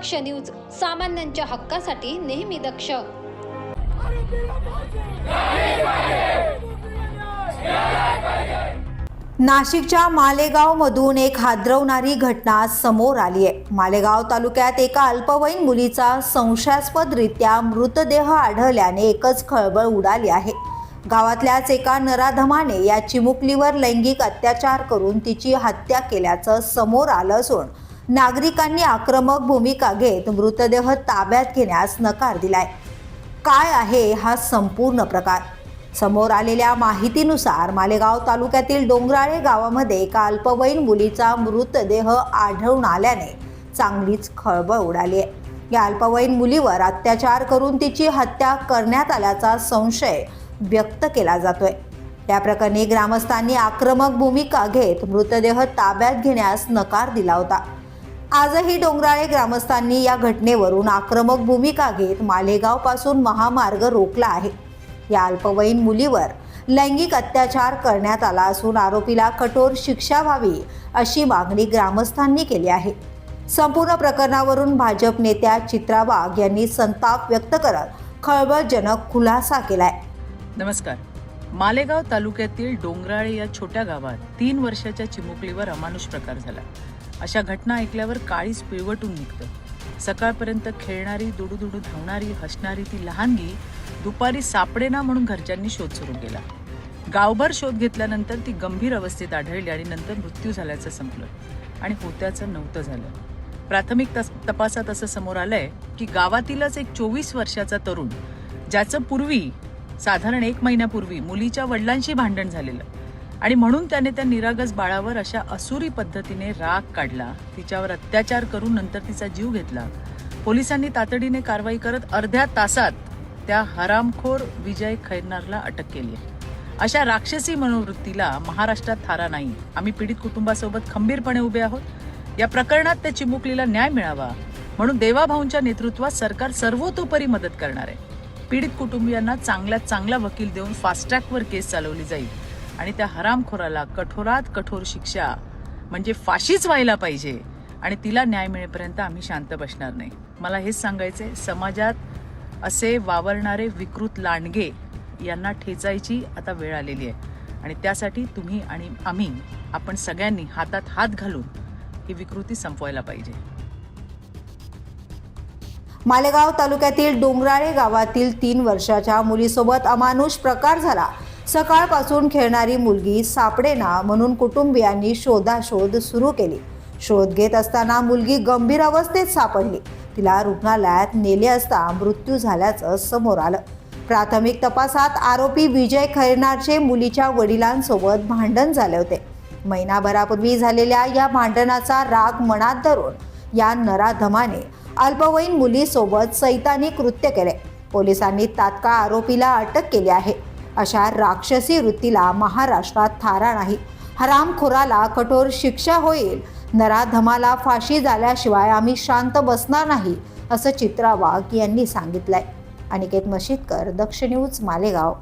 दक्ष news सामान्यांच्या हक्कासाठी नेहमी दक्ष. नाशिकच्या मालेगावमधून एक हादरवणारी घटना समोर आली आहे. मालेगाव तालुक्यात एका अल्पवयीन मुलीचा संशयास्पदरित्या मृतदेह आढळल्याने एकच खळबळ उडाली आहे. गावातल्याच एका नराधमाने या चिमुकलीवर लैंगिक अत्याचार करून तिची हत्या केल्याचं समोर आलं असून नागरिकांनी आक्रमक भूमिका घेत मृतदेह ताब्यात घेण्यास नकार दिलाय. काय आहे हा संपूर्ण प्रकार? समोर आलेल्या माहितीनुसार मालेगाव तालुक्यातील डोंगराळे गावामध्ये एका अल्पवयीन मुलीचा मृतदेह आढळून आल्याने चांगलीच खळबळ उडाली आहे या अल्पवयीन मुलीवर अत्याचार करून तिची हत्या करण्यात आल्याचा संशय व्यक्त केला जातोय. या प्रकरणी ग्रामस्थांनी आक्रमक भूमिका घेत मृतदेह ताब्यात घेण्यास नकार दिला होता. आजही डोंगराळे ग्रामस्थांनी या घटनेवरून आक्रमक भूमिका घेत मालेगावपासून महामार्ग रोखला आहे. या अल्पवयीन मुलीवर लैंगिक अत्याचार करण्यात आला असून आरोपीला कठोर शिक्षा व्हावी अशी मागणी ग्रामस्थांनी केली आहे. संपूर्ण प्रकरणावरून भाजप नेत्या चित्रा वाघ यांनी संताप व्यक्त करत खळबळजनक खुलासा केलाय. नमस्कार. मालेगाव तालुक्यातील डोंगराळे या छोट्या गावात तीन वर्षाच्या चिमुकलीवर अमानुष प्रकार झाला. अशा घटना ऐकल्यावर काळीच पिळवटून निघतं. सकाळपर्यंत खेळणारी दुडूदुडू धावणारी हसणारी ती लहानगी दुपारी सापडेना म्हणून घरच्यांनी शोध सुरू केला. गावभर शोध घेतल्यानंतर ती गंभीर अवस्थेत आढळली आणि नंतर मृत्यू झाल्याचं संपलं आणि होत्याचं नव्हतं झालं. प्राथमिक तस- तपासात असं समोर आलंय की गावातीलच एक चोवीस वर्षाचा तरुण ज्याचं पूर्वी साधारण एक महिन्यापूर्वी मुलीच्या वडिलांशी भांडण झालेलं आणि म्हणून त्याने त्या निरागस बाळावर अशा असुरी पद्धतीने राग काढला. तिच्यावर अत्याचार करून नंतर तिचा जीव घेतला. पोलिसांनी तातडीने कारवाई करत अर्ध्या तासात त्या हरामखोर विजय खैरनारला अटक केली आहे. अशा राक्षसी मनोवृत्तीला महाराष्ट्रात थारा नाही. आम्ही पीडित कुटुंबासोबत खंबीरपणे उभे आहोत. या प्रकरणात त्या चिमुकलीला न्याय मिळावा. म्हणून देवाभाऊंच्या नेतृत्वात सरकार सर्वतोपरी मदत करणार आहे. पीडित कुटुंबियांना चांगल्यात चांगला वकील देऊन फास्ट ट्रॅकवर केस चालवली जाईल. आणि त्या हरामखोराला कठोरात कठोर शिक्षा म्हणजे फाशीच व्हायला पाहिजे आणि तिला न्याय मिळेपर्यंत आम्ही शांत बसणार नाही. मला हेच सांगायचंय समाजात असे वावरणारे विकृत लांडगे यांना ठेचायची आता वेळ आलेली आहे. आणि त्यासाठी तुम्ही आणि आम्ही आपण सगळ्यांनी हातात हात घालून ही विकृती संपवायला पाहिजे. मालेगाव तालुक्यातील डोंगराळे गावातील तीन वर्षाच्या मुलीसोबत अमानुष प्रकार झाला. सकाळपासून खेळणारी मुलगी सापडेना म्हणून कुटुंबियांनी शोधाशोध सुरू केली. शोध घेत असताना मुलगी गंभीर अवस्थेत सापडली. तिला रुग्णालयात नेले असता मृत्यू झाल्याचं समोर आलं. प्राथमिक तपासात आरोपी विजय खैरनारचे मुलीच्या वडिलांसोबत भांडण झाले होते. महिनाभरापूर्वी झालेल्या या भांडणाचा राग मनात धरून या नराधमाने अल्पवयीन मुलीसोबत सैतानी कृत्य केले. पोलिसांनी तात्काळ आरोपीला अटक केली आहे. अशा राक्षसी वृत्तीला महाराष्ट्रात थारा नाही. हरामखोराला कठोर शिक्षा होईल. नराधमाला फाशी झाल्याशिवाय आम्ही शांत बसणार नाही असं चित्रा वाघ यांनी सांगितलंय. अनिकेत मशीदकर दक्ष न्यूज मालेगाव.